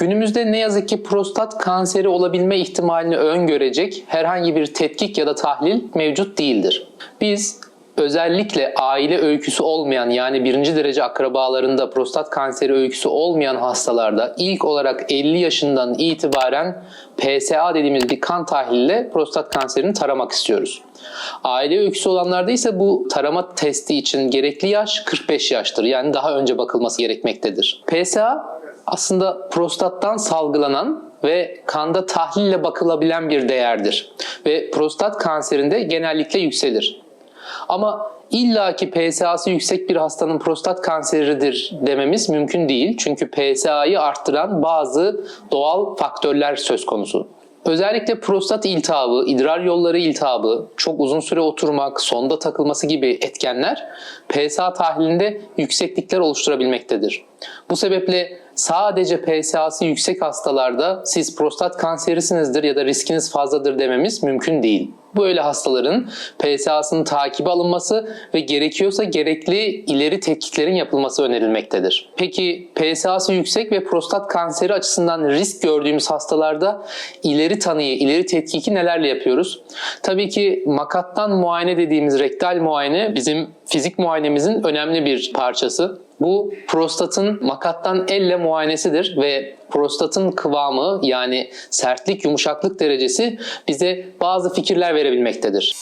Günümüzde ne yazık ki prostat kanseri olabilme ihtimalini öngörecek herhangi bir tetkik ya da tahlil mevcut değildir. Biz özellikle aile öyküsü olmayan yani birinci derece akrabalarında prostat kanseri öyküsü olmayan hastalarda ilk olarak 50 yaşından itibaren PSA dediğimiz bir kan tahliliyle prostat kanserini taramak istiyoruz. Aile öyküsü olanlarda ise bu tarama testi için gerekli yaş 45 yaştır. Yani daha önce bakılması gerekmektedir. PSA aslında prostattan salgılanan ve kanda tahlille bakılabilen bir değerdir. Ve prostat kanserinde genellikle yükselir. Ama illaki PSA'sı yüksek bir hastanın prostat kanseridir dememiz mümkün değil. Çünkü PSA'yı arttıran bazı doğal faktörler söz konusu. Özellikle prostat iltihabı, idrar yolları iltihabı, çok uzun süre oturmak, sonda takılması gibi etkenler PSA tahlilinde yükseklikler oluşturabilmektedir. Bu sebeple sadece PSA'sı yüksek hastalarda siz prostat kanserisinizdir ya da riskiniz fazladır dememiz mümkün değil. Böyle hastaların PSA'sının takibi alınması ve gerekiyorsa gerekli ileri tetkiklerin yapılması önerilmektedir. Peki PSA'sı yüksek ve prostat kanseri açısından risk gördüğümüz hastalarda ileri tanıyı, ileri tetkiki nelerle yapıyoruz? Tabii ki makattan muayene dediğimiz rektal muayene bizim fizik muayenemizin önemli bir parçası. Bu prostatın makattan elle muayenesidir ve prostatın kıvamı yani sertlik yumuşaklık derecesi bize bazı fikirler verebilmektedir.